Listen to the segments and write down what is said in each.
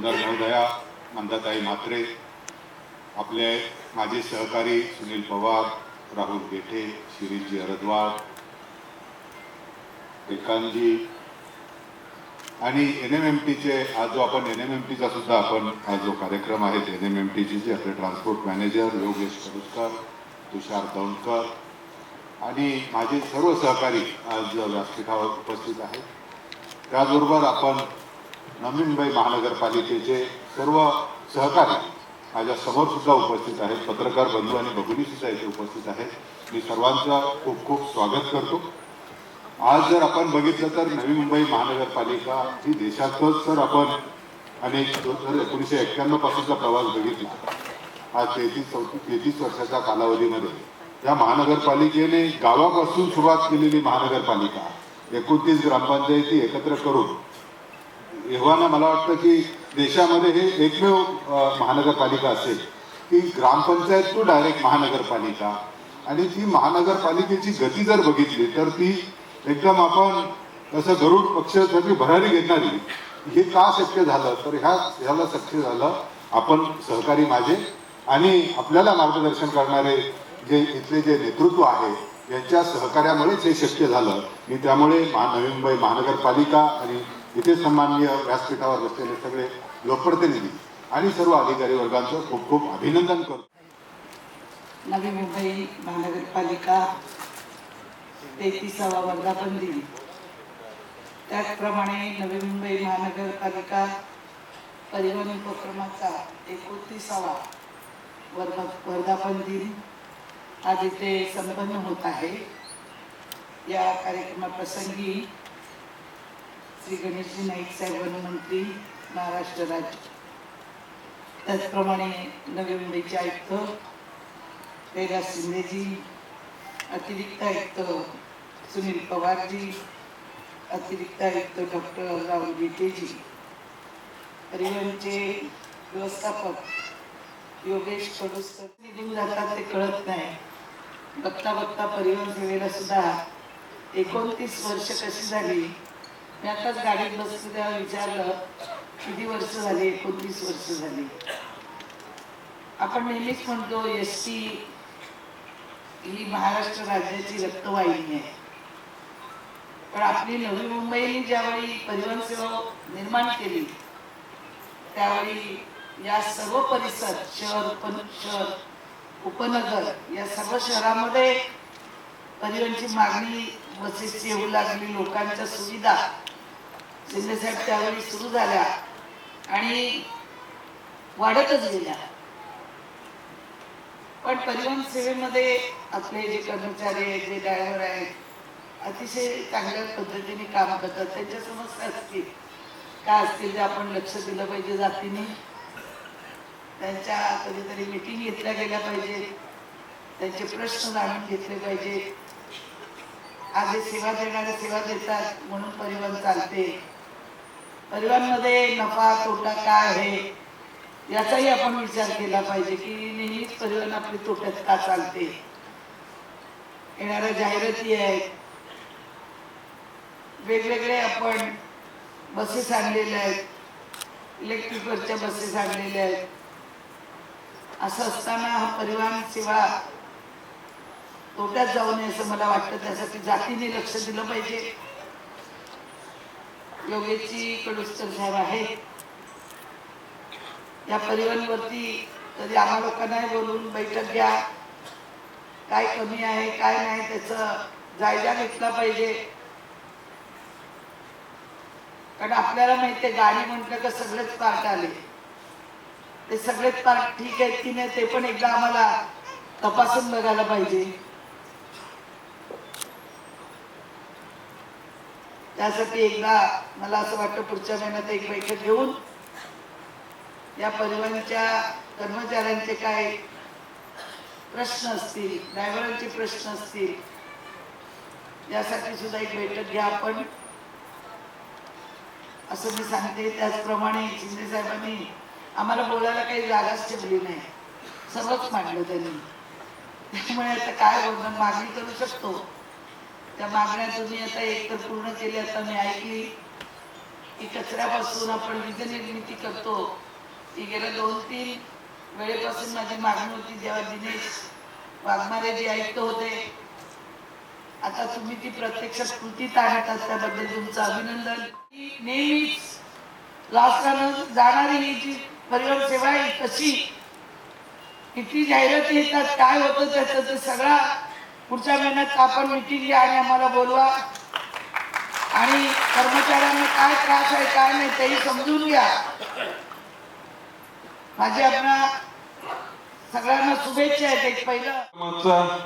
आमदार महोदया मंदाताई म्हात्रे आपले माझे सहकारी सुनील पवार राहुल गेठे शिरीषजी हरद्वार एकांजी आणि एन एम एम टीचे आज जो आपण एन एम एम टीचा सुद्धा आपण आज जो कार्यक्रम आहे एन एम एम टीचे आपले ट्रान्सपोर्ट मॅनेजर योगेश कडुसकर तुषार दौंडकर आणि माझे सर्व सहकारी आज व्यासपीठावर उपस्थित आहेत. त्याचबरोबर आपण नवी मुंबई महानगरपालिकेचे सर्व सहकारी माझ्यासमोर सुद्धा उपस्थित आहेत. पत्रकार बंधू आणि भगिनी सुद्धा इथे उपस्थित आहेत. मी सर्वांचं खूप खूप स्वागत करतो. आज जर आपण बघितलं तर नवी मुंबई महानगरपालिका ही देशातच तर आपण अनेक जर एकोणीसशे एक्क्याण्णव पासूनचा प्रवास बघितला आज तेहतीस चौतीस तेहतीस वर्षाच्या कालावधीमध्ये या महानगरपालिकेने गावापासून सुरुवात केलेली महानगरपालिका एकोणतीस ग्रामपंचायती एकत्र करून एव्हाना मला वाटतं की देशामध्ये हे एकमेव महानगरपालिका असेल. की ग्रामपंचायत टू डायरेक्ट महानगरपालिका. आणि ती महानगरपालिकेची गती जर बघितली तर ती एकदम आपण तसं गरुड पक्षासाठी भरारी घेणारी हे का शक्य झालं? तर ह्या ह्याला शक्य झालं आपण सहकारी माझे आणि आपल्याला मार्गदर्शन करणारे जे इथले जे नेतृत्व आहे यांच्या सहकार्यामुळेच हे शक्य झालं. मी त्यामुळे महा नवी मुंबई महानगरपालिका आणि इथे सन्माननीय व्यासपीठावर बसलेले सगळे लोकप्रतिनिधी आणि सर्व अधिकारी वर्गांचं खूप खूप अभिनंदन करतो. नवी मुंबई महानगरपालिका तेहतीसावा वर्धापन दिन त्याचप्रमाणे नवी मुंबई महानगरपालिका परिवहन उपक्रमाचा एकोणतीसावा वर्धा वर्धापन दिन आज इथे संपन्न होत आहे. या कार्यक्रमाप्रसंगी श्री गणेशजी नाईक साहेब वनमंत्री महाराष्ट्र राज्य. त्याचप्रमाणे नवी मुंबईचे आयुक्त कैलास शिंदेजी अतिरिक्त आयुक्त सुनील पवारजी अतिरिक्त आयुक्त डॉक्टर राहुल गीतेजी परिवहनचे व्यवस्थापक योगेश कडुसकर निघून जातात ते कळत नाही. बघता बघता परिवहन सेवेला सुद्धा एकोणतीस वर्ष कशी झाली? मी आताच गाडीत बसतो तेव्हा विचारलं किती वर्ष झाली? एकोणतीस वर्ष झाली. आपण नेहमीच म्हणतो एस टी ही महाराष्ट्र राज्याची रक्तवाहिनी आहे. पण आपली नवी मुंबईने ज्यावेळी परिवहन सेवा निर्माण केली त्यावेळी या सर्व परिसर शहर उपनशहर उपनगर या सर्व शहरामध्ये परिवहनची मागणी बसेसची येऊ लागली लोकांच्या सुविधा शिंदेसाहेब त्यावेळी सुरू झाल्या. आणि वाढतच गेल्या. पण परिवहन सेवेमध्ये आपले जे कर्मचारी आहेत जे ड्रायव्हर आहेत अतिशय चांगल्या पद्धतीने काम करतात. त्यांच्या समस्या असतील. काय असतील ते आपण लक्ष दिलं पाहिजे जातीने. त्यांच्या कधीतरी मिटिंग घेतल्या गेल्या पाहिजे त्यांचे प्रश्न जाणून घेतले पाहिजे आज सेवा देणारे सेवा देतात म्हणून परिवहन चालते. परिवहनमध्ये नफा तोटा काय आहे याचाही आपण विचार केला पाहिजे की नेहमीच परिवहन आपली तोट्यात का चालते? येणाऱ्या जाहिराती आहेत. वेगवेगळे आपण बसेस आणलेल्या आहेत. इलेक्ट्रिकवरच्या बसेस आणलेल्या आहेत. असं असताना हा परिवहन सेवा तोट्यात जाऊ नये असं मला वाटतं. त्यासाठी जातीने लक्ष दिलं पाहिजे. योगेची कडूस साहेब आहेत या परिवहनवरती कधी आम्हा लोकांनाही बोलून बैठक घ्या. काय कमी आहे काय नाही त्याचं जायजा घेतला पाहिजे. कारण आपल्याला माहिती आहे गाडी म्हटलं का सगळेच पार्ट आले. ते सगळेच पार्ट ठीक आहेत की नाही ते पण एकदा आम्हाला तपासून बघायला पाहिजे. त्यासाठी एकदा मला असं वाटतं पुढच्या महिन्यात एक बैठक घेऊन या परिवहनच्या कर्मचाऱ्यांचे काय प्रश्न असतील ड्रायव्हरांचे प्रश्न असतील यासाठी सुद्धा एक बैठक घ्या आपण. असं मी सांगते. त्याचप्रमाणे शिंदे साहेबांनी आम्हाला बोलायला काही जागाच ठेवली नाही. सर्वच मांडलं त्यांनी. त्यामुळे आता काय बोलणं मागणी करू शकतो. त्या मागण्या तुम्ही आता एक तर पूर्ण केल्या आता मी ऐकली. की कचऱ्यापासून आपण वीज निर्मिती करतो. ती गेल्या दोन तीन वेळेपासून माझी मागणी होती जेव्हा दिनेश वाघमारे जे आयुक्त होते. आता तुम्ही ती प्रत्यक्षात कृतीत आणतात त्याबद्दल तुमचं अभिनंदन. नेहमीच लॉसला जाणारी ही जी परिवहन सेवा आहे कशी? किती जाहिराती येतात काय होतं त्याचं ते सगळा पुढच्या महिन्यात आपण मिटिंग घ्या आणि आम्हाला बोलवा. आणि कर्मचाऱ्यांना काय त्रास आहे काय नाही तेही समजून घ्या. माझी आपणा सगळ्यांना शुभेच्छा आहेत. पहिलं.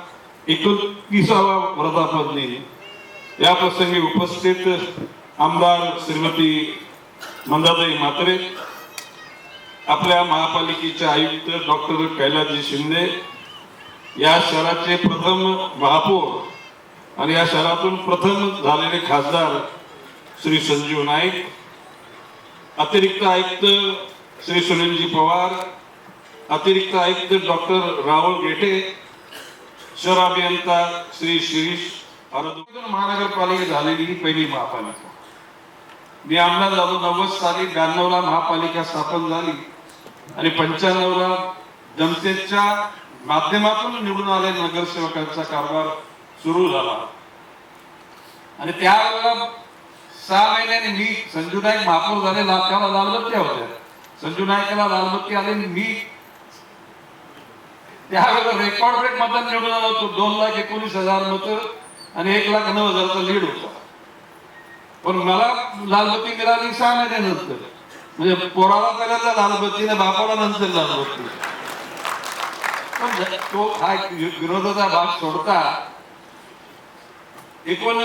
एकोणतीसावा वर्धापन दिन या प्रसंगी उपस्थित आमदार श्रीमती मंदाताई म्हात्रे आपल्या महापालिकेचे आयुक्त डॉक्टर कैलासजी शिंदे या शहराचे प्रथम महापौर आणि या शहरातून प्रथम झालेले खासदार श्री संजीव नाईक अतिरिक्त आयुक्त श्री सुनीलजी पवार अतिरिक्त आयुक्त डॉक्टर राहुल गेटे शहर अभियंता श्री शिरीष अरद महानगरपालिका झालेली ही पहिली महापालिका. मी आमदार झालो नव्वद साली ब्याण्णवला महापालिका स्थापन झाली आणि पंच्याण्णवला जनतेच्या माध्यमातून निवडून आले नगरसेवकांचा कारभार सुरू झाला. आणि त्यावेळेला सहा महिन्याने मी संजू नाईक महापौर झाले त्याला लालबत्त्या होत्या. संजू नाईकला लालबत्ती आले मी त्यावेळेला रेकॉर्ड ब्रेक मतदान निवडून आलो होतो. दोन लाख एकोणीस हजार मत आणि एक लाख नऊ हजारचा लीड होता. पण मला लालबत्ती मिळाली सहा महिन्यानंतर. म्हणजे पोराला पहिल्यांदा लालबत्ती आणि बापाला नंतर लालबत्ती. पण तो हा विरोधाचा भाग सोडता एकूण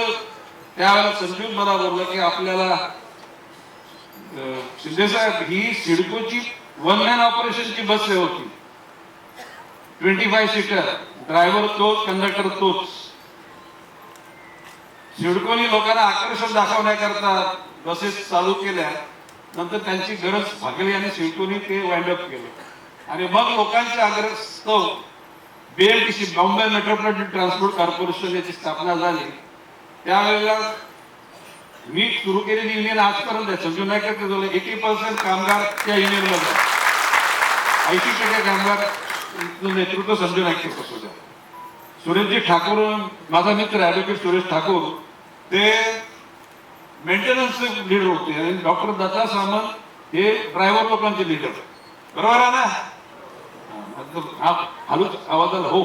त्यावेळेला संजीव मला बोलला की आपल्याला अं, शिंदे साहेब ही सिडकोची वन मॅन ऑपरेशनची बस आहे होती. ट्वेंटी फाय सीटर ड्रायव्हर तोच कंडक्टर तोच. सिडकोनी लोकांना आकर्षण दाखवण्याकरता बसेस चालू केल्या नंतर त्यांची गरज भागली आणि सिडकोनी ते वाइंड अप केलं. आणि मग लोकांच्या आग्रह BMTC Bombay Metropolitan Transport Corporation याची स्थापना झाली त्यावेळेला मी सुरू केलेली युनियन आजपर्यंत आहे. संजू नाईक एटी पर्सेंट कामगार त्या युनियनमध्ये ऐंशी टक्के कामगार नेतृत्व नेतृत्व संजय कसं होतं? सुरेशजी ठाकूर माझा मित्र ऍडव्होकेट सुरेश ठाकूर ते मेंटेनन्स लीडर होते. आणि डॉक्टर दत्ता सामंत हे ड्रायव्हर लोकांचे लीडर बरोबर आहे ना? हलूच आवाजाला हो.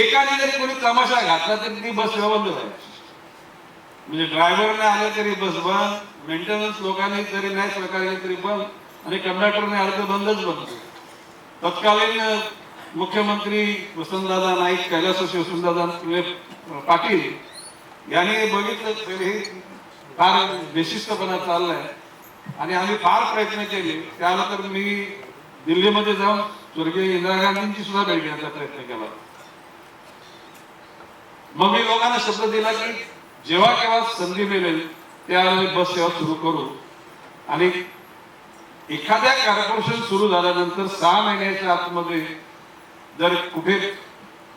एकाने जरी कोणी तमाशा घातला तरी ती बस बंद व्हायची म्हणजे ड्रायव्हरने आलं तरी बस बंद मेंटेनन्स लोकांनी तरी नाही सरकारने तरी बंद आणि कंडक्टरने आलं तर बंदच बंद. तत्कालीन मुख्यमंत्री वसंतदादा नाईक कैलास वसंतदादा पाटील यांनी बघितलं तरी हे फार बेशिस्तपणा चाललाय. आणि आम्ही फार प्रयत्न केले. त्यानंतर मी दिल्लीमध्ये जाऊन स्वर्गीय इंदिरा गांधींची सुद्धा भेट घेण्याचा प्रयत्न केला मग मी लोकांना शब्द दिला की जेव्हा केव्हा संधी मिळेल त्यावेळी बस सेवा सुरू करू आणि एखाद्या कॉर्पोरेशन सुरू झाल्यानंतर सहा महिन्याच्या आतमध्ये जर कुठे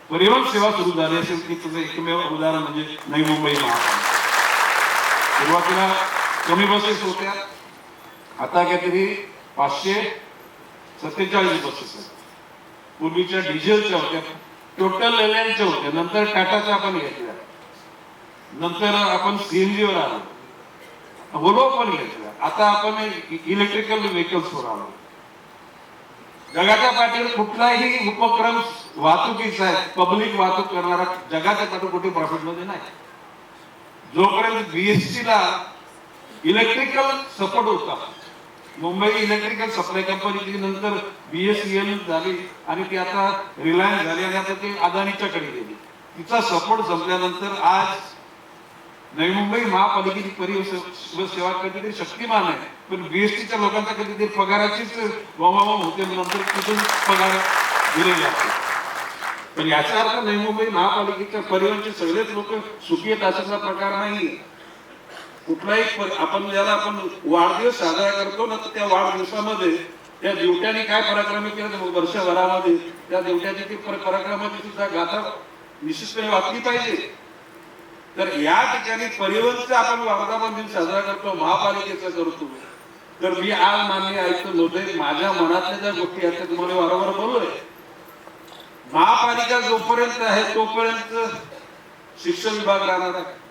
परिवहन सेवा सुरू झाली असेल की तुझं एकमेव उदाहरण म्हणजे नवी मुंबई महापालिका सुरुवातीला कमी बसेस होत्या आता काहीतरी पाचशे सत्तेचाळीस बसेस आहेत पूर्वीच्या डिझेलच्या होत्या टोटल एलएनच्या होत्या नंतर टाटाच्या आपण घेतल्या. नंतर आपण सीएनजीवर आलो. होलो पण घेतल्या. आता आपण इलेक्ट्रिकल व्हेकल्सवर आलो. जगाच्या पाठीवर कुठलाही उपक्रम वाहतुकीचा आहे पब्लिक वाहतूक करणारा जगाच्या पाठी कुठे प्रॉफिटमध्ये नाही जोपर्यंत बीएसटी ला इलेक्ट्रिकल सपोर्ट होता मुंबई इलेक्ट्रिकल सप्लाय कंपनीची नंतर बीएसईएल झाली आणि ती आता रिलायन्स झाली आणि आता ती अदानीच्याकडे गेली. तिचा सपोर्ट संपल्यानंतर आज नवी मुंबई महापालिकेची परिवहन सेवा कधीतरी शक्तिमान आहे. पण बीएसटीच्या लोकांचा कधीतरी पगाराचीच वामावाम होते नंतर तिथून पगार दिले जाते पण याचा अर्थ नवी मुंबई महापालिकेच्या परिवहनचे सगळेच लोक सुखी आहेत असा प्रकार नाही कुठलाही आपण ज्याला आपण वाढदिवस साजरा करतो ना तर त्या वाढदिवसामध्ये त्या दिवट्याने काय पराक्रम केले वर्षभरामध्ये त्या दिवट्याची ती पराक्रमाची सुद्धा गाथा निश्चितपणे वाचली पाहिजे. तर या ठिकाणी परिवहनचा आपण वर्धापन दिन साजरा करतो महापालिकेचा करतो. तर मी आज मान्य आयुक्त महोदय माझ्या मनातल्या ज्या गोष्टी आहेत त्या तुम्हाला वारंवार बोललोय. महापालिका जोपर्यंत आहे तोपर्यंत शिक्षण विभाग राहणार आहे.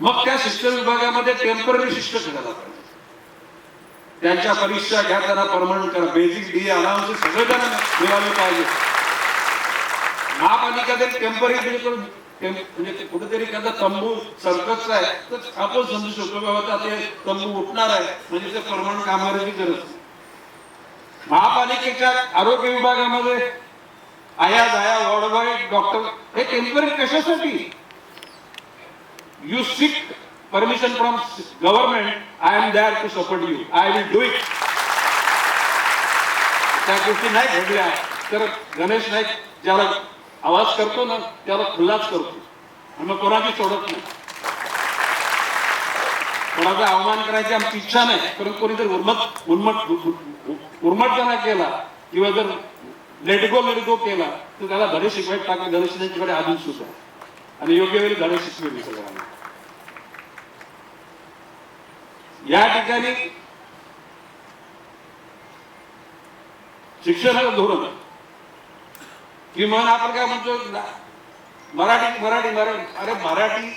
मग त्या शिक्षण विभागामध्ये टेंपररी शिक्षक पाहिजे. त्यांच्या परीक्षा घ्या त्यांना परमनंट करा. बेसिक डी अलाउन्स सगळे त्यांना मिळाले पाहिजे. महापालिका जर टेंपररी म्हणजे ते कुठेतरी एखादा तंबू सर्कसचा आहे तर आपण समजू शकतो बाबा ते तंबू उठणार आहे म्हणजे ते परमनंट कामगाराची गरज महापालिकेच्या आरोग्य विभागामध्ये आया जाया वॉर्डबॉय डॉक्टर हे टेंपररी कशासाठी? You seek permission from government I am there to support you I will do it त्या गोष्टी नाही घडल्या तर गणेश नाईक ज्याला आवाज करतो ना त्याला खुल्लाच करतो. आणि मग कोणाची सोडत नाही. कोणाचा अवमान करायची आमची इच्छा नाही. परंतु कोणी जर उर्मट उर्मट उर्मटपणा केला किंवा जर लेटगो लेटगो केला तर त्याला धडे शिकवायला टाकले. गणेश त्यांच्याकडे अजून सुद्धा आणि योग्य वेळी धडे शिकवेल. सगळ्यांना या ठिकाणी शिक्षणाचं धोरण किमान आपण काय म्हणतो मराठी मराठी मराठी अरे मराठी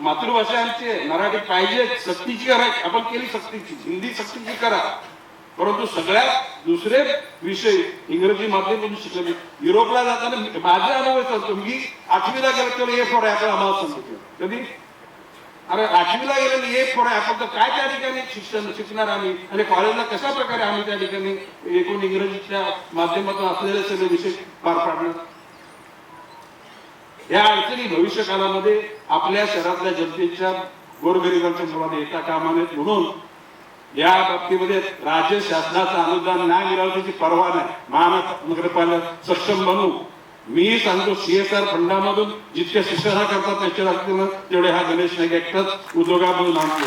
मातृभाषा आमची मराठी पाहिजे सक्तीची करा आपण केली सक्तीची हिंदी सक्तीची करा. परंतु सगळ्यात दुसरे विषय इंग्रजी माध्यमातून शिकले युरोपला जाताना माझा अनुभव असतो मी आठवीला गेलो तेव्हा ए फॉर ऍपल आम्हाला सांगितलं. कधी? अरे आठवीला गेलेलं ए फॉर ऍपल तर काय त्या ठिकाणी शिक्षण शिकणार आम्ही? आणि कॉलेजला कशा प्रकारे आम्ही त्या ठिकाणी एकूण इंग्रजीच्या माध्यमातून असलेले सगळे विषय पार पाडणार? या अडचणी भविष्य काळामध्ये आपल्या शहरातल्या जनतेच्या गोरगरिबांच्या मुलाने येता कामा नयेत. म्हणून या बाबतीमध्ये राज्य शासनाचं अनुदान नाही मिळवण्याची परवा नाही. महानगरपालिका सक्षम बनू. मी सांगतो सीएसआर फंडामधून जितके शिक्षणा करतात त्यांच्या लागतील तेवढे हा गणेश नाईक एकटाच उद्योगामधून आणून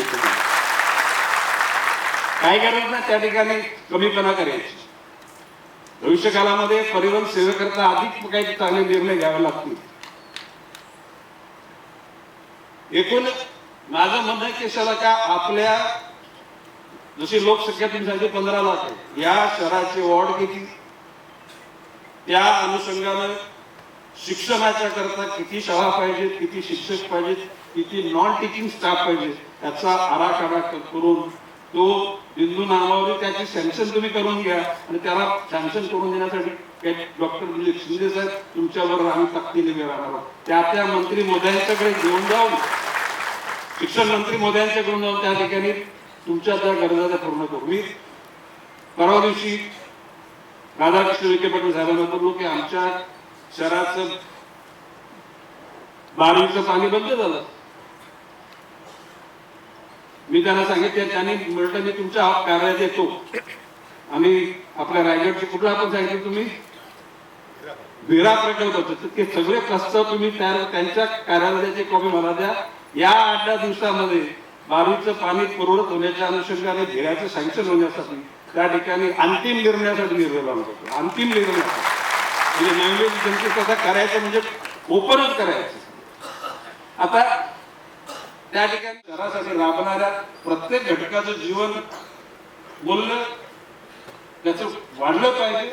काय करायचं ना त्या ठिकाणी कमीपणा करायची. भविष्यकाळामध्ये परिवहन सेवेकरता अधिक काही चांगले निर्णय घ्यावे लागतील. एकूण माझं म्हणणं आहे की शाला का आपल्या जशी लोकसंख्या तुम्ही सांगितली पंधरा लाख आहे. या शहराचे वॉर्ड किती? त्या अनुषंगानं शिक्षणाच्या करता किती शाळा पाहिजेत किती शिक्षक पाहिजेत किती नॉन टीचिंग स्टाफ पाहिजे याचा आराखडा करून तो बिंदू नावावर त्याची सँक्शन तुम्ही करून घ्या आणि त्याला सँक्शन करून देण्यासाठी काही डॉक्टर दिलीप शिंदे साहेब तुमच्याबरोबर आम्ही ताकदीने राहणार आहोत. त्या त्या मंत्री मोदयांच्याकडे घेऊन जाऊन शिक्षण मंत्री मोदयांच्याकडून जाऊन त्या ठिकाणी तुमच्या त्या गरजा त्या पूर्ण करू. मी परवा दिवशी राधाकृष्ण विखे पाटील साहेबांना बोललो की आमच्या शहराचं बारवीचं पाणी बंद झालं. मी त्यांना सांगितलं त्यांनी म्हटलं मी तुमच्या कार्यालयात येतो. आणि आपल्या रायगडचे कुठलं आपण सांगितलं तुम्ही? विरा प्रकल्प तर ते सगळे प्रस्ताव तुम्ही तयार त्यांच्या कार्यालयाचे कॉपी मला द्या. या आठ दहा दिवसामध्ये बारवीचं पाणी पुरवठा होण्याच्या अनुषंगाने घेण्याचं सँक्शन होण्यासाठी त्या ठिकाणी अंतिम निर्णयासाठी निर्णय लावला जातो. अंतिम निर्णय. म्हणजे लँग्वेज जनतेचं आता करायचं म्हणजे ओपनच करायचं. आता त्या ठिकाणी घरासाठी राबणाऱ्या प्रत्येक घटकाचं जीवन बोलणं त्याचं वाढलं पाहिजे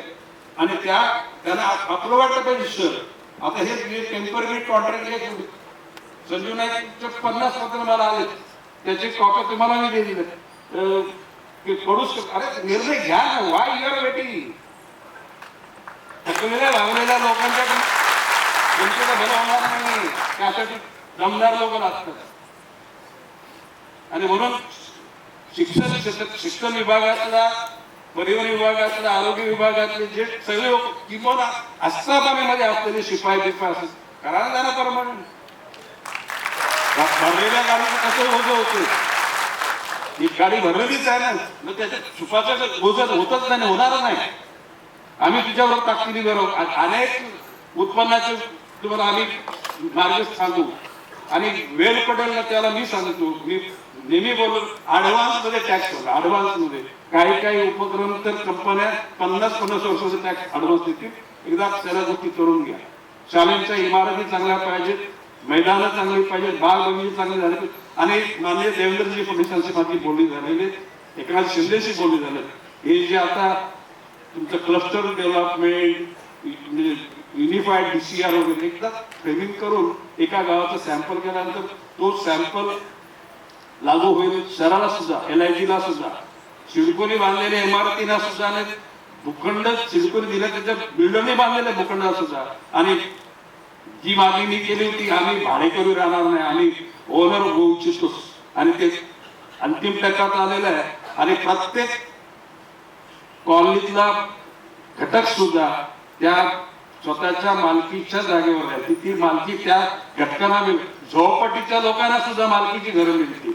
आणि त्या त्याला आपलं वाटलं पाहिजे शहर आता हे टेंपररी कॉन्ट्रॅक्ट संजीव नाईकचे पन्नास पत्र मला आले त्याची कॉपी तुम्हाला मी दिली की पडूस अरे निर्णय घ्या ना वाय युअर वेटिंग थकलेल्या लागलेल्या लोकांच्या जनतेला भलं होणार नाही त्यासाठी दमदार लोक लागतात. आणि म्हणून शिक्षण क्षेत्र- शिक्षण विभागातला परिवहन विभागातला आरोग्य विभागातले जे सगळे किंवा आस्थापनेमध्ये असलेले शिपाई बिपाय असतात. करा ना त्यांना परमानंट भरलेल्या गाडीचं कसं होतं होतं ही गाडी भरलेलीच आहे ना. मग त्याच्यात सुपाचं ओझं होतच नाही होणार नाही. आम्ही तुझ्याबरोबर ताकदीने करू अनेक उत्पन्नाचे तुम्हाला आम्ही मार्ग सांगू. आणि वेळ पडेल ना त्याला मी सांगतो. मी नेहमी बोलतो ऍडव्हान्समध्ये टॅक्स होता ऍडव्हान्समध्ये. काही काही उपक्रम तर कंपन्या पन्नास पन्नास वर्षाचा टॅक्स ऍडव्हान्स देतील. एकदा त्याला गोष्टी करून घ्या. शाळेच्या इमारती चांगल्या पाहिजेत मैदानं चांगली पाहिजेत बाग बगीचे चांगले झाले पाहिजे आणि माननीय देवेंद्रजी फडणवीसांची माझी बोलणी झालेली एकनाथ शिंदेशी बोलणी झालं. हे जे आता तुमचं cluster development unified C R वगैरे एकदा फ्रेमिंग करून एका गावाचं सॅम्पल केल्यानंतर तो सॅम्पल लागू होईल शहराला सुद्धा एल आय जीला सुद्धा. सिडकोनी बांधलेल्या इमारतींना सुद्धा आणि भूखंड सिडकोनी दिल्या त्याच्या बिल्डरने बांधलेल्या भूखंडाला सुद्धा. आणि जी मागणी मी केली होती आम्ही भाडेकरू राहणार नाही आम्ही ओनर होऊ इच्छितो. आणि ते अंतिम टप्प्यात आलेलं आहे. आणि प्रत्येक कॉलनीतला घटक सुद्धा त्या स्वतःच्या मालकीच्या जागेवर आहे. ती- ती मालकी त्या घटकांना मिळेल. झोपटीच्या लोकांना सुद्धा मालकीची घरं मिळतील.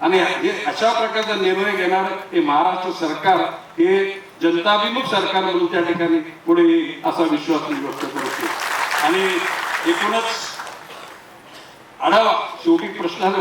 आणि हे अशा प्रकारचा निर्णय घेणार हे महाराष्ट्र सरकार हे जनताभिमुख सरकार म्हणून त्या ठिकाणी पुढे येईल असा विश्वास मी व्यक्त करतो. आणि एकूणच आढावा शेवटी प्रश्न आला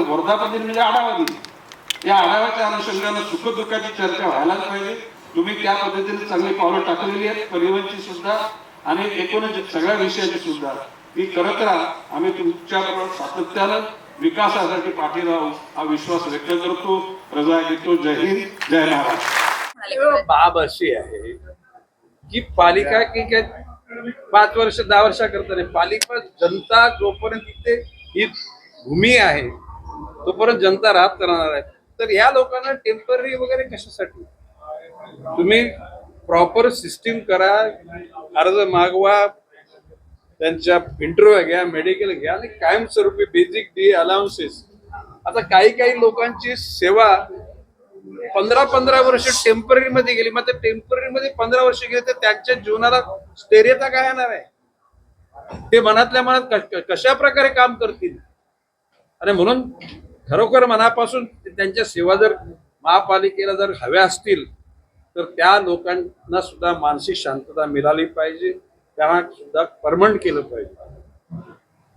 म्हणजे आढावा दिली या आढाव्याच्या अनुषंगानं सुखदुःखाची चर्चा व्हायलाच पाहिजे. तुम्ही त्या पद्धतीने चांगली पावलं टाकलेली आहेत परिवहनची सुद्धा आणि एकूणच सगळ्या विषयाची सुद्धा. ती करत राहा आम्ही तुमच्याबरोबर सातत्यानं विकासासाठी पाठी राहू हा विश्वास व्यक्त करतो. रजा घेतो जय हिंद. जय महाराज बाब अशी आहे की पालिका की काय पाच वर्ष दहा वर्ष करता नाही. पालिका जनता जोपर्यंत तिथे ही भूमी आहे तोपर्यंत जनता राहत राहणार आहे. तर या लोकांना टेंपररी वगैरे कशासाठी? तुम्ही प्रॉपर सिस्टीम करा अर्ज मागवा त्यांच्या इंटरव्ह्यू घ्या मेडिकल घ्या आणि कायमस्वरूपी बेसिक डी अलाउन्सेस आता काही काही लोकांची सेवा पंधरा पंधरा वर्ष टेंपररी मध्ये गेली. मग ते टेंपररी मध्ये पंधरा वर्ष गेले तर त्यांच्या जीवनाला स्थैर्यता काय येणार आहे? ते मनातल्या मनात कशा प्रकारे काम करतील? आणि म्हणून खरोखर मनापासून त्यांच्या सेवा जर महापालिकेला जर हव्या असतील तर त्या लोकांना सुद्धा मानसिक शांतता मिळाली पाहिजे. त्यांना सुद्धा परमंट केलं पाहिजे.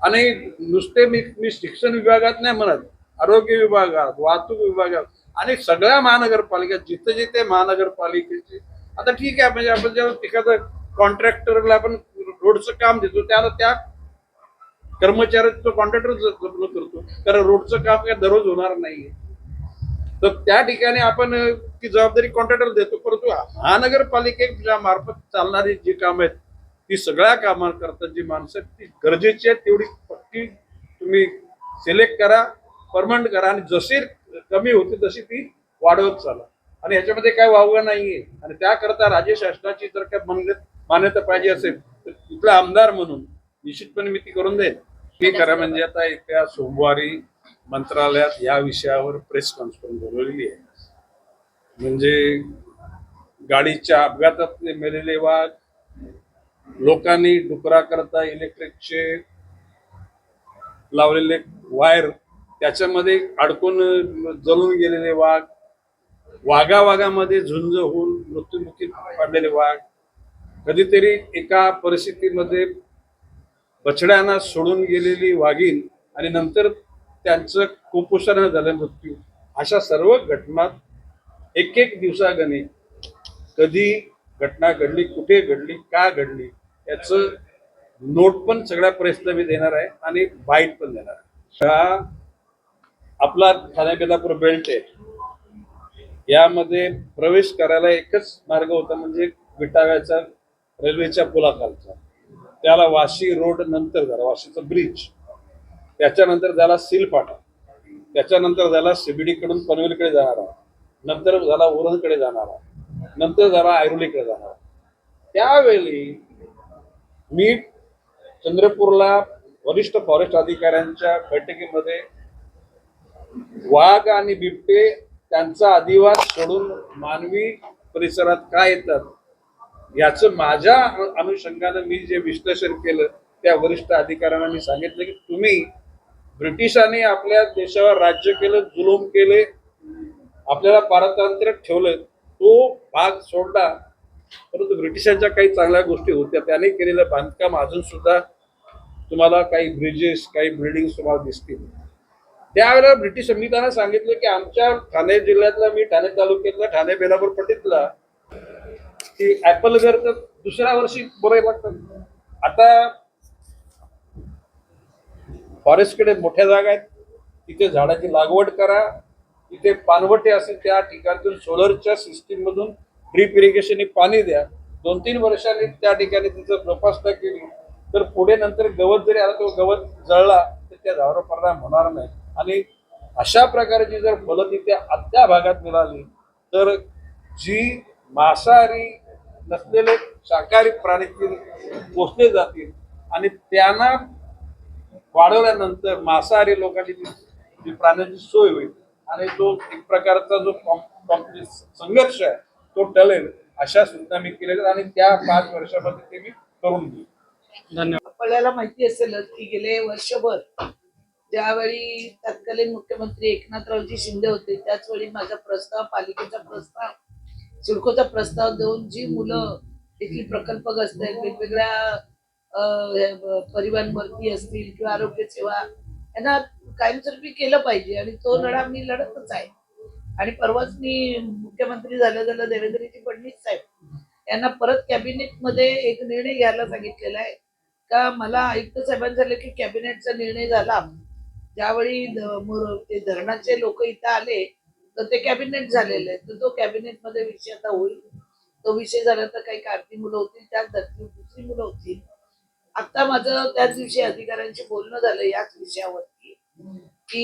आणि नुसते मी मी शिक्षण विभागात नाही म्हणत आरोग्य विभागात वाहतूक विभागात आणि सगळ्या महानगरपालिका जिथे जिथे महानगरपालिकेची आता ठीक आहे म्हणजे आपण जेव्हा एखादं कॉन्ट्रॅक्टरला आपण रोडचं काम देतो त्याला त्या कर्मचाऱ्याचं कॉन्ट्रॅक्टर जपणं करतो. कारण रोडचं काम काय दररोज होणार नाहीये. तर त्या ठिकाणी आपण ती जबाबदारी कॉन्ट्रॅक्टर देतो. परंतु महानगरपालिकेच्या मार्फत चालणारी जी कामं आहेत ती सगळ्या कामांकरता जी माणसं आहेत, ती गरजेची आहेत तेवढी पक्की तुम्ही सिलेक्ट करा परमनंट करा. आणि जशी कमी होते तशी ती वाढवत चाला आणि ह्याच्यामध्ये काय वावगं नाहीये. आणि त्याकरता राज्य शासनाची जर काय मान्य- मान्यता पाहिजे असेल तर तिथला आमदार म्हणून निश्चितपणे मी ती करून देईन. मी करा म्हणजे आता येत्या सोमवारी मंत्रालयात या विषयावर प्रेस कॉन्फरन्स बोलवलेली आहे. म्हणजे गाडीच्या अपघातात मेलेले वाघ लोकांनी डुकरा करता इलेक्ट्रिकचे लावलेले वायर त्याच्यामध्ये अडकून जळून गेलेले वाघ वाघा वाघामध्ये झुंज होऊन मृत्युमुखी पडलेले वाघ कधीतरी एका परिस्थितीमध्ये बछड्यांना सोडून गेलेली वाघीण आणि नंतर त्यांचं कुपोषण झालं मृत्यू अशा सर्व घटनात एक एक दिवसागणे कधी घटना घडली कुठे घडली का घडली याचं नोट पण सगळ्या प्रेसला मी देणार आहे आणि बाईट पण देणार आहे. आपला ठाणे बेलापूर बेल्ट आहे. यामध्ये प्रवेश करायला एकच मार्ग होता म्हणजे विटाव्याचा रेल्वेच्या पुलाखालचा. त्याला वाशी रोड नंतर झाला वाशीचा ब्रिज त्याच्यानंतर झाला सीलपाटा त्याच्यानंतर झाला सीबीडीकडून पनवेलकडे जाणारा. नंतर झाला उरणकडे जाणारा. नंतर झाला ऐरोलीकडे जाणारा. त्यावेळी मी चंद्रपूरला वरिष्ठ फॉरेस्ट अधिकाऱ्यांच्या बैठकीमध्ये वाघ आणि बिबटे त्यांचा अधिवास सोडून मानवी परिसरात का येतात? याचं माझ्या अनु- अनुषंगानं मी जे विश्लेषण केलं त्या वरिष्ठ अधिकाऱ्यांना मी सांगितलं की तुम्ही ब्रिटिशांनी आपल्या देशावर राज्य केलं जुलूम केले आपल्याला पारतंत्र ठेवलं तो भाग सोडला परंतु ब्रिटिशांच्या काही चांगल्या गोष्टी होत्या. त्याने केलेलं बांधकाम अजून सुद्धा तुम्हाला काही ब्रिजेस काही बिल्डिंग तुम्हाला दिसतील. त्यावेळेला ब्रिटिश संविधानात सांगितलं की आमच्या ठाणे जिल्ह्यातला मी ठाणे तालुक्यातला ठाणे बेलापूर पटीतला की ऍपल घर तर दुसऱ्या वर्षी बोलायला लागतात आता फॉरेस्टकडे मोठ्या जागा आहेत. तिथे झाडाची लागवड करा. तिथे पानवटे असेल त्या ठिकाणातून सोलरच्या सिस्टीम मधून ड्रीप इरिगेशनने पाणी द्या. दोन तीन वर्षांनी त्या ठिकाणी तिचं जोपासना केली. तर पुढे नंतर गवत जरी आला तो गवत जळला तर त्या झाडावर परिणाम होणार नाही. आणि अशा प्रकारची जर फलं तिथे त्या भागात मिळाली तर जी मांसाहारी नसलेले शाकाहारी प्राणी पोचले जातील आणि त्यांना वाढवल्यानंतर मांसाहारी लोकांची जी जी प्राण्याची सोय होईल आणि तो एक प्रकारचा जो संघर्ष आहे तो टळेल अशा सूचना मी केलेल्या आणि त्या पाच वर्षामध्ये ते मी करून घेईन. आपल्याला माहिती असेलच की गेले वर्षभर ज्यावेळी तत्कालीन मुख्यमंत्री एकनाथरावजी शिंदे होते त्याच वेळी माझा प्रस्ताव पालिकेचा प्रस्ताव सिडकोचा प्रस्ताव देऊन जी मुलं इथली प्रकल्पग्रस्त आहेत वेगवेगळ्या परिवहन भरती असतील किंवा आरोग्य सेवा यांना कायमस्वरूपी केलं पाहिजे आणि तो लढा मी लढतच आहे. आणि परवाच मी मुख्यमंत्री झालं झालं देवेंद्रजी फडणवीस साहेब यांना परत कॅबिनेटमध्ये एक निर्णय घ्यायला सांगितलेला आहे. का मला आयुक्त साहेबांनी झालं की कॅबिनेटचा निर्णय झाला ज्यावेळी ते धरणाचे लोक इथं आले तर ते कॅबिनेट झालेले तर तो कॅबिनेटमध्ये विषय आता होईल. तो विषय झाला तर काही कार्ती मुलं होतील त्याच धरती दुसरी मुलं होतील. आता माझं त्याच दिवशी अधिकाऱ्यांशी बोलणं झालं याच विषयावरती की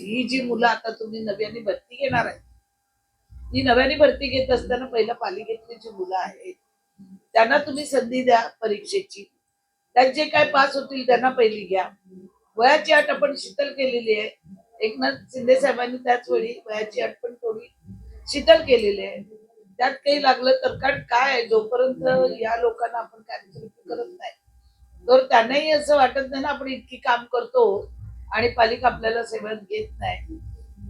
ही जी मुलं आता तुम्ही नव्याने भरती घेणार आहे ती नव्याने भरती घेत असताना पहिल्या पालिकेतली जी मुलं आहेत त्यांना तुम्ही संधी द्या परीक्षेची. त्यांचे काय पास होतील त्यांना पहिली घ्या. वयाची अट आपण शीतल केलेली आहे. एकनाथ शिंदे साहेबांनी त्याच वेळी वयाची अट पण थोडी शीतल केलेली आहे. त्यात काही लागलं तर कारण काय आहे, जोपर्यंत या लोकांना आपण कार्यक्षम करत नाही तर त्यांनाही असं वाटत नाही ना आपण इतकी काम करतो आणि पालिका आपल्याला सेवेत घेत नाही.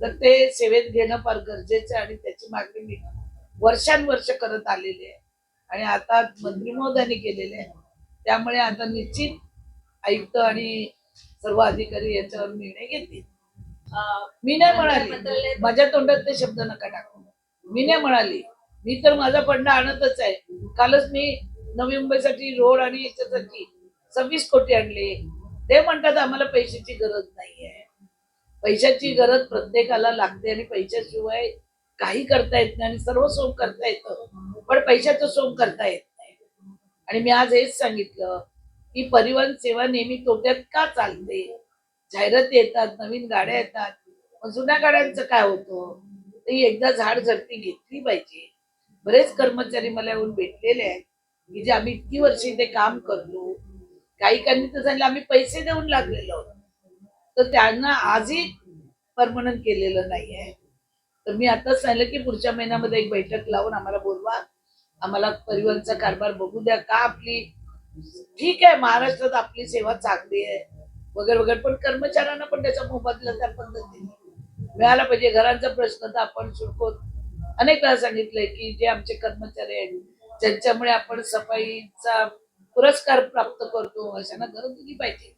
तर ते सेवेत घेणं फार गरजेचं आहे आणि त्याची मागणी मी वर्षानुवर्ष करत आलेली आहे. आणि आता मंत्री महोदयांनी केलेले आहे. त्यामुळे आता निश्चित आयुक्त आणि सर्व अधिकारी याच्यावर निर्णय घेतील. मी नाही म्हणाली माझ्या तोंडात ते शब्द नका टाकू. मी नाही म्हणाली मी तर माझा फंड आणतच आहे. कालच मी नवी मुंबईसाठी रोड आणि याच्यासाठी सव्वीस कोटी आणले. ते म्हणतात आम्हाला पैशाची गरज नाहीये. पैशाची गरज प्रत्येकाला लागते आणि पैशाशिवाय काही करता येत नाही आणि सर्व सोम करता येतं. पण पैशाचं सोम करता येत नाही. आणि मी आज हेच सांगितलं ही परिवहन सेवा नेहमी तोट्यात का चालते? जाहिराती येतात नवीन गाड्या येतात. मग जुन्या गाड्यांचं काय होतं? ती एकदा झाड झडती घेतली पाहिजे. बरेच कर्मचारी मला येऊन भेटलेले आहेत की जे आम्ही इतकी वर्ष इथे काम करतो काही काही तर सांगितलं आम्ही पैसे देऊन लागलेलो तर त्यांना आजही परमनंट केलेलं नाही आहे. तर मी आताच सांगितलं की पुढच्या महिन्यामध्ये एक बैठक लावून आम्हाला बोलवा. आम्हाला परिवहनचा कारभार बघू द्या. का आपली ठीक आहे महाराष्ट्रात आपली सेवा चांगली आहे. वगैरे वगैरे. पण कर्मचाऱ्यांना पण त्याचा मोबदला त्या पद्धतीने मिळाला पाहिजे. घरांचा प्रश्न तर आपण सुटकोत अनेक वेळा सांगितलंय की जे आमचे कर्मचारी आहेत ज्यांच्यामुळे आपण सफाईचा पुरस्कार प्राप्त करतो अशांना गरज दिली पाहिजे.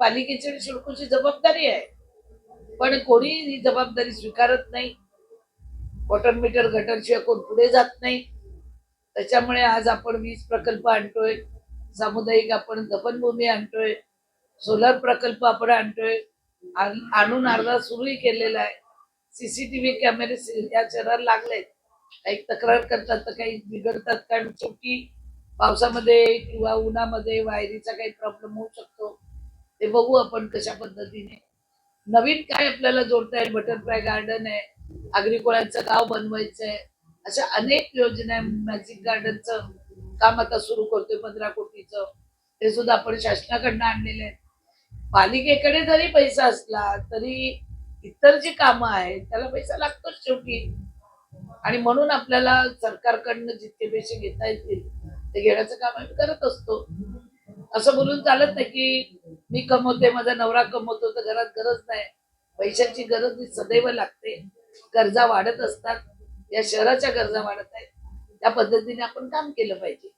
पालिकेची आणि शुल्कची जबाबदारी आहे. पण कोणी ही जबाबदारी स्वीकारत नाही. वॉटर मीटर गटरशिवाय कोण पुढे जात नाही. त्याच्यामुळे आज आपण वीज प्रकल्प आणतोय. सामुदायिक आपण दफनभूमी आणतोय सोलर प्रकल्प आपण आणतोय आणून अर्धा सुरूही केलेला आहे. सीसीटीव्ही कॅमेरे या शहराला लागलेत. काही तक्रार करतात तर काही बिघडतात कारण शेवटी पावसामध्ये किंवा उन्हामध्ये वायरीचा काही प्रॉब्लेम होऊ शकतो. ते बघू आपण कशा पद्धतीने. नवीन काय आपल्याला जोडता येईल? बटरफ्लाय गार्डन आहे. आग्रिकोळ्यांचं गाव बनवायचं आहे अशा अनेक योजना आहे. मॅजिक गार्डनचं काम आता सुरू करतोय पंधरा कोटीचं. ते सुद्धा आपण शासनाकडनं आणलेले आहेत. पालिकेकडे जरी पैसा असला तरी इतर जी कामं आहेत त्याला पैसा लागतोच शेवटी. आणि म्हणून आपल्याला सरकारकडनं जितके पैसे घेता येतील ते घेण्याचं काम आम्ही करत असतो. असं बोलून चालत नाही की मी कमवते माझा नवरा कमवतो तर घरात गरज नाही. पैशाची गरज ही सदैव लागते. गरजा वाढत असतात. या शहराच्या गरजा वाढत आहेत. त्या पद्धतीने आपण काम केलं पाहिजे.